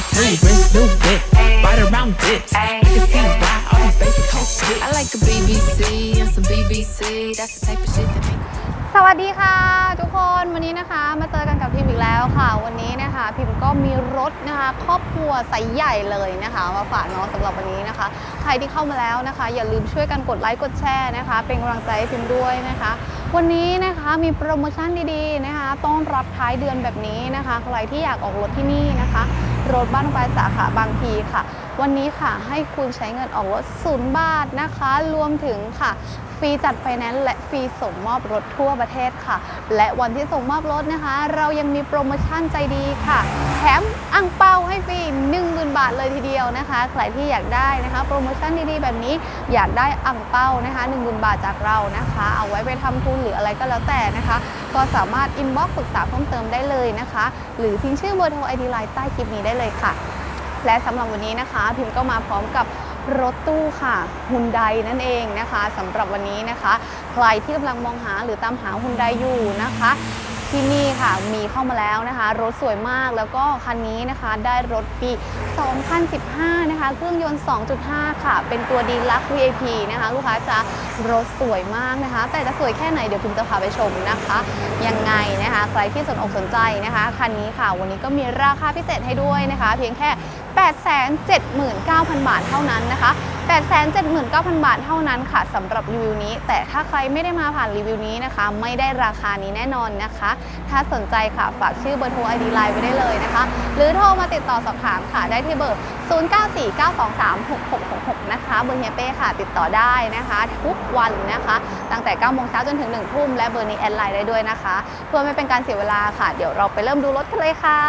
like two wrists, new whip, right around dips. I can see why all these basic hoes hit. I like a BBC and some BBC. That's the type of shit that make สวัสดีค่ะ ทุกคนวันนี้นะคะ มาเจอกันกับพิมพ์อีกแล้วค่ะ วันนี้นะคะพิมพ์ก็มีรถนะคะ ครอบครัวไซส์ใหญ่เลยนะคะ มาฝากเน้องสำหรับวันนี้นะคะ ใครที่เข้ามาแล้วนะคะ อย่าลืมช่วยกันกดไลค์กดแชร์นะคะ เป็นกำลังใจให้พิมพ์ด้วยนะคะ วันนี้นะคะมีโปรโมชั่นดีๆนะคะต้อนรับท้ายเดือนแบบนี้นะคะ ใครที่อยากออกรถที่นี่นะคะ รถบ้านปลายสาขาบางพีค่ะ วันนี้ค่ะให้คุณใช้เงินออกรถศูนย์บาทนะคะ รวมถึงค่ะฟรีจัดไฟแนนซ์และฟรีส่งมอบรถทั่วประเทศค่ะ และวันที่ส่งมอบรถนะคะ เรายังมีโปรโมชั่นใจดีค่ะ แถมอังเปาให้ฟรี บาทเลยทีเดียวนะคะ ใครที่อยากได้นะคะ โปรโมชั่นดีๆแบบนี้อยากได้อังเป้านะคะ10,000 บาทจากเรานะคะ เอาไว้ไปทำทุนหรืออะไรก็แล้วแต่นะคะ ก็สามารถอินบ็อกซ์ปรึกษาเพิ่มเติมได้เลยนะคะ หรือทิ้งชื่อเบอร์โทรไอดีไลน์ใต้คลิปนี้ได้เลยค่ะ และสำหรับวันนี้นะคะ พิมพ์ก็มาพร้อมกับรถตู้ค่ะฮุนไดนั่นเองนะคะสำหรับวันนี้นะคะ ใครที่กำลังมองหาหรือตามหาฮุนไดอยู่นะคะ ที่นี่ค่ะมีเข้ามาแล้วนะคะ รถสวยมากแล้วก็คันนี้นะคะได้รถปี 2015 นะคะ เครื่องยนต์ 2.5 ค่ะ เป็นตัวดีลัก VIP นะคะ ลูกค้าจะรถสวยมากนะคะ แต่จะสวยแค่ไหนเดี๋ยวพิมจะพาไปชมนะคะ ยังไงนะคะ ใครที่สนอกสนใจนะคะ คันนี้ค่ะวันนี้ก็มีราคาพิเศษให้ด้วยนะคะ เพียงแค่ 879,000 บาทเท่านั้นนะคะ879,000 บาทเท่านั้นค่ะสำหรับรีวิวนี้ แต่ถ้าใครไม่ได้มาผ่านรีวิวนี้นะคะ ไม่ได้ราคานี้แน่นอนนะคะ ถ้าสนใจค่ะฝากชื่อเบอร์โทรไอดีไลน์ไว้ได้เลยนะคะ หรือโทรมาติดต่อสอบถามค่ะได้ที่เบอร์ 0949236666 นะคะเบอร์เฮียเป้ค่ะติดต่อได้นะคะ ทุกวันนะคะ ตั้งแต่9โมงเช้าจนถึง 1 ทุ่ม และเบอร์นี้แอดไลน์ได้ด้วยนะคะ เพื่อไม่เป็นการเสียเวลาค่ะ เดี๋ยวเราไปเริ่มดูรถกันเลยค่ะ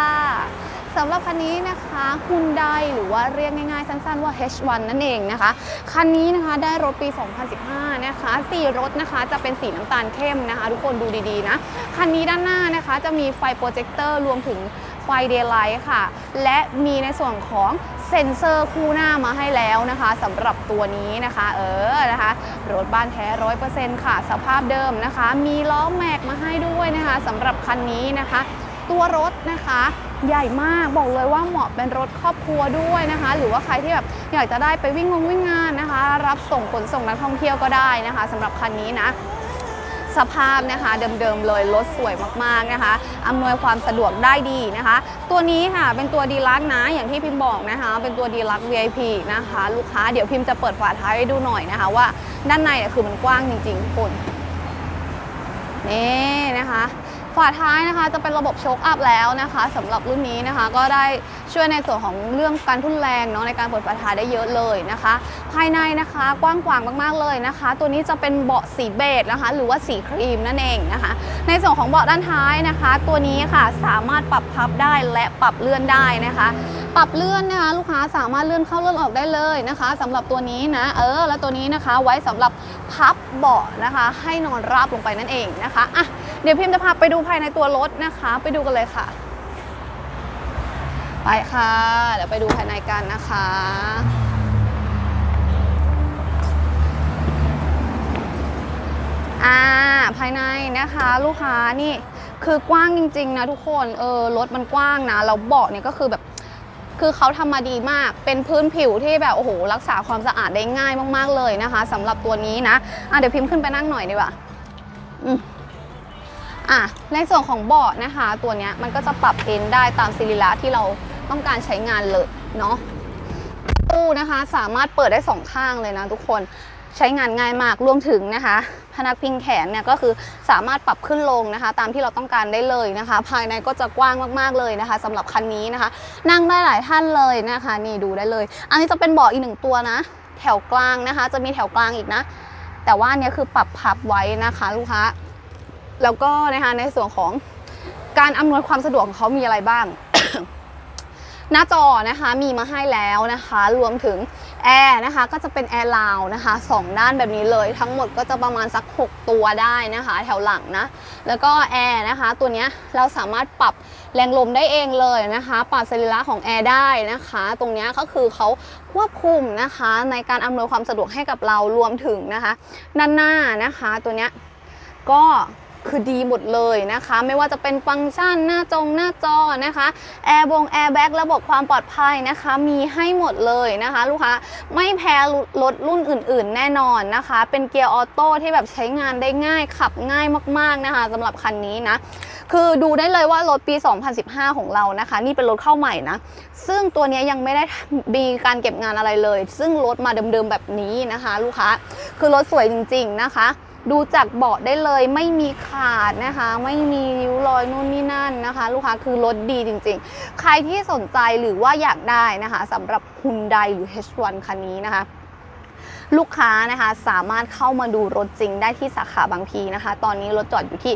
สำหรับคันนี้นะคะฮุนไดหรือว่าเรียกง่ายๆ สั้นๆว่า H1 นั่นเองนะคะ คันนี้นะคะได้รถปี 2015 นะคะสีรถนะคะจะเป็นสีน้ำตาลเข้มนะคะ ทุกคนดูดีๆนะ คันนี้ด้านหน้านะคะจะมีไฟโปรเจคเตอร์รวมถึงไฟเดย์ไลท์ค่ะ และมีในส่วนของเซ็นเซอร์คู่หน้ามาให้แล้วนะคะสำหรับตัวนี้นะคะ เออนะคะรถบ้านแท้ร้อยเปอร์เซ็นต์ค่ะ สภาพเดิมนะคะ มีล้อแม็กมาให้ด้วยนะคะสำหรับคันนี้นะคะ ตัวรถนะคะ ใหญ่มากบอกเลยว่าเหมาะเป็นรถครอบครัวด้วยนะคะ หรือว่าใครที่แบบอยากจะได้ไปวิ่งงงวิ่งงานนะคะ รับส่งขนส่งนักท่องเที่ยวก็ได้นะคะสำหรับคันนี้นะสภาพนะคะเดิมๆเลยรถสวยมากๆนะคะอำนวยความสะดวกได้ดีนะคะ ตัวนี้ค่ะเป็นตัวดีลักนะอย่างที่พิมพ์บอกนะคะ เป็นตัวดีลัก VIP นะคะ ลูกค้าเดี๋ยวพิมพ์จะเปิดฝาท้ายให้ดูหน่อยนะคะ ว่าด้านในเนี่ยคือมันกว้างจริงๆทุกคนนี่นะคะ ฝาท้ายนะคะจะเป็นระบบโชคอัพแล้วนะคะสำหรับรุ่นนี้นะคะ ก็ได้ช่วยในส่วนของเรื่องการทุ่นแรงเนาะในการเปิดฝาท้ายได้เยอะเลยนะคะ ภายในนะคะกว้างขวางมากๆเลยนะคะ ตัวนี้จะเป็นเบาะสีเบจนะคะ หรือว่าสีครีมนั่นเองนะคะ ในส่วนของเบาะด้านท้ายนะคะ ตัวนี้ค่ะสามารถปรับพับได้และปรับเลื่อนได้นะคะ ปรับเลื่อนนะคะลูกค้าสามารถเลื่อนเข้าเลื่อนออกได้เลยนะคะสำหรับตัวนี้นะเออ แล้วตัวนี้นะคะไว้สำหรับพับเบาะนะคะ ให้นอนราบลงไปนั่นเองนะคะอะ เดี๋ยวพิมจะพาไปดูภายในตัวรถนะคะ ไปดูกันเลยค่ะ ไปค่ะ เดี๋ยวไปดูภายในกันนะคะอ่าภายในนะคะ ลูกค้านี่คือกว้างจริงๆนะทุกคนเออรถมันกว้างนะแล้วเบาะเนี่ยก็คือแบบคือเขาทำมาดีมาก เป็นพื้นผิวที่แบบโอ้โหรักษาความสะอาดได้ง่ายมาก ๆเลยนะคะสำหรับตัวนี้นะ อะเดี๋ยวพิมพ์ขึ้นไปนั่งหน่อยดีกว่าอืม อะในส่วนของเบาะนะคะ ตัวนี้มันก็จะปรับเอนได้ตามสิริระที่เราต้องการใช้งานเลยเนาะตู้นะคะสามารถเปิดได้สองข้างเลยนะทุกคนใช้งานง่ายมากรวมถึงนะคะ พนักพิงแขนเนี่ยก็คือสามารถปรับขึ้นลงนะคะ ตามที่เราต้องการได้เลยนะคะ ภายในก็จะกว้างมากๆเลยนะคะสำหรับคันนี้นะคะ นั่งได้หลายท่านเลยนะคะ นี่ดูได้เลย อันนี้จะเป็นเบาะอีกหนึ่งตัวนะ แถวกลางนะคะ จะมีแถวกลางอีกนะ แต่ว่านเนี้ยคือปรับพับไว้นะคะ ลูกค้า แล้วก็นะคะในส่วนของการอำนวยความสะดวกของเขามีอะไรบ้าง หน้าจอนะคะมีมาให้แล้วนะคะ รวมถึงแอร์นะคะก็จะเป็นแอร์ลาวนะคะสองด้านแบบนี้เลยทั้งหมดก็จะประมาณสัก 6 ตัวได้นะคะ แถวหลังนะ แล้วก็แอร์นะคะ ตัวนี้เราสามารถปรับแรงลมได้เองเลยนะคะ ปรับสรีระของแอร์ได้นะคะ ตรงนี้ก็คือเขาควบคุมนะคะ ในการอำนวยความสะดวกให้กับเรารวมถึงนะคะด้านหน้านะคะ ตัวนี้ก็ คือดีหมดเลยนะคะ ไม่ว่าจะเป็นฟังก์ชันหน้าจงหน้าจอนะคะแอร์บงแอร์แบ็กระบบความปลอดภัยนะคะ มีให้หมดเลยนะคะ ลูกค้าไม่แพ้รถรุ่นอื่น ๆ แน่นอนนะคะ เป็นเกียร์ออโต้ที่แบบใช้งานได้ง่ายขับง่ายมาก ๆ นะคะสำหรับคันนี้นะ คือดูได้เลยว่ารถปี 2015 ของเรานะคะ นี่เป็นรถเข้าใหม่นะ ซึ่งตัวนี้ยังไม่ได้มีการเก็บงานอะไรเลย ซึ่งรถมาเดิมๆแบบนี้นะคะ ลูกค้าคือรถสวยจริง ๆ นะคะ ดูจากเบาะได้เลยไม่มีขาดนะคะ ไม่มีริ้วรอยนู่นนี่นั่นนะคะ ลูกค้าคือรถดีจริงๆ ใครที่สนใจหรือว่าอยากได้นะคะสำหรับ Hyundai หรือ H1 คันนี้นะคะลูกค้านะคะสามารถเข้ามาดูรถจริงได้ที่สาขาบางพีนะคะ ตอนนี้รถจอดอยู่ที่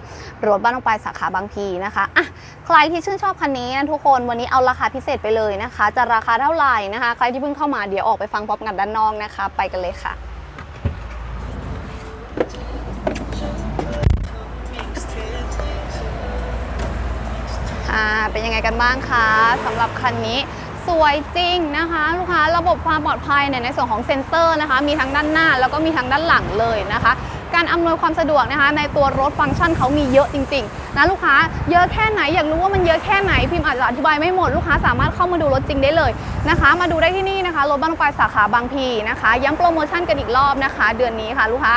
รถบ้านลงไปลายสาขาบางพีนะคะอะใครที่ชื่นชอบคันนี้นะทุกคนวันนี้เอาราคาพิเศษไปเลยนะคะ จะราคาเท่าไหร่นะคะ ใครที่เพิ่งเข้ามาเดี๋ยวออกไปฟังพร้อมกันด้านนอกนะคะ ไปกันเลยค่ะ อ่าเป็นยังไงกันบ้างคะสำหรับคันนี้สวยจริงนะคะ ลูกค้าระบบความปลอดภัยเนี่ยในส่วนของเซ็นเซอร์นะคะ มีทั้งด้านหน้าแล้วก็มีทั้งด้านหลังเลยนะคะ การอำนวยความสะดวกนะคะ ในตัวรถฟังก์ชันเขามีเยอะจริงๆนะลูกค้าเยอะแค่ไหนอยากรู้ว่ามันเยอะแค่ไหนพิมพ์อาจจะอธิบายไม่หมดลูกค้าสามารถเข้ามาดูรถจริงได้เลยนะคะ มาดูได้ที่นี่นะคะรถบ้านลงปลายสาขาบางพีนะคะ ย้ำโปรโมชั่นกันอีกรอบนะคะ เดือนนี้ค่ะลูกค้า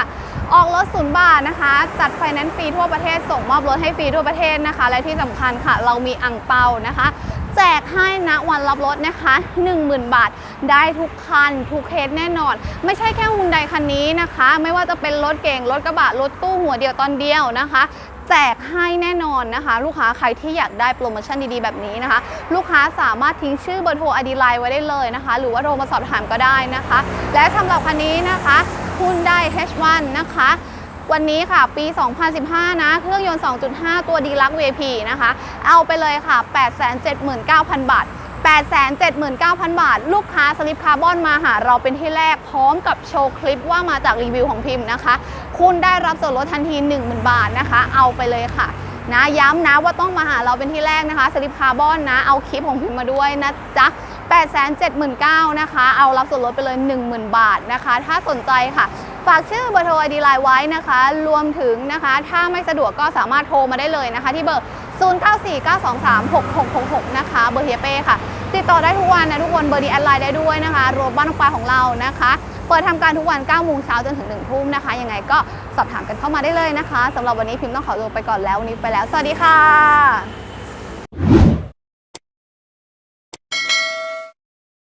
ออกรถศูนย์บาทนะคะ จัดไฟแนนซ์ฟรีทั่วประเทศ ส่งมอบรถให้ฟรีทั่วประเทศนะคะ และที่สำคัญค่ะ เรามีอ่งเปานะคะ แจกให้ณวันรับรถนะคะ 10,000 บาท ได้ทุกคัน ทุกเคสแน่นอน ไม่ใช่แค่ฮุนไดคันนี้นะคะ ไม่ว่าจะเป็นรถเก่ง รถกระบะ รถตู้หัวเดียวตอนเดียวนะคะแจกให้แน่นอนนะคะ ลูกค้าใครที่อยากได้โปรโมชั่นดีๆแบบนี้นะคะ ลูกค้าสามารถทิ้งชื่อเบอร์โทรอดีไลน์ไว้ได้เลยนะคะ หรือว่าโทรมาสอบถามก็ได้นะคะ และสำหรับคันนี้นะคะ Hyundai H1 นะคะ วันนี้ค่ะปี 2015 นะ เครื่องยนต์ 2.5 ตัวดีลัก VP นะคะ เอาไปเลยค่ะ 879,000 บาท 879,000 บาท ลูกค้าสลิปคาร์บอนมาหาเราเป็นที่แรกพร้อมกับโชว์คลิปว่ามาจากรีวิวของพิมพ์นะคะ คุณได้รับส่วนลดทันที 10,000 บาทนะคะ เอาไปเลยค่ะนะย้ำนะว่าต้องมาหาเราเป็นที่แรกนะคะสลิปคาร์บอนนะ เอาคลิปของพิมพ์มาด้วยนะจ๊ะ 879,000นะคะ เอารับส่วนลดไปเลย 10,000 บาทนะคะ ถ้าสนใจค่ะ ฝากชื่อเบอร์โทรไอดีไลน์ไว้นะคะ รวมถึงนะคะ ถ้าไม่สะดวกก็สามารถโทรมาได้เลยนะคะ ที่เบอร์ 0949236666 นะคะ เบอร์เฮียเป้ค่ะ ติดต่อได้ทุกวันนะทุกคน เบอร์ดีแอดไลน์ได้ด้วยนะคะรวมบ้านน้องปลาของเรานะคะ เปิดทำการทุกวัน9โมงเช้าจนถึง1ทุ่มนะคะ ยังไงก็สอบถามกันเข้ามาได้เลยนะคะสำหรับวันนี้พิมพ์ต้องขอตัวไปก่อนแล้ววันนี้ไปแล้ว สวัสดีค่ะ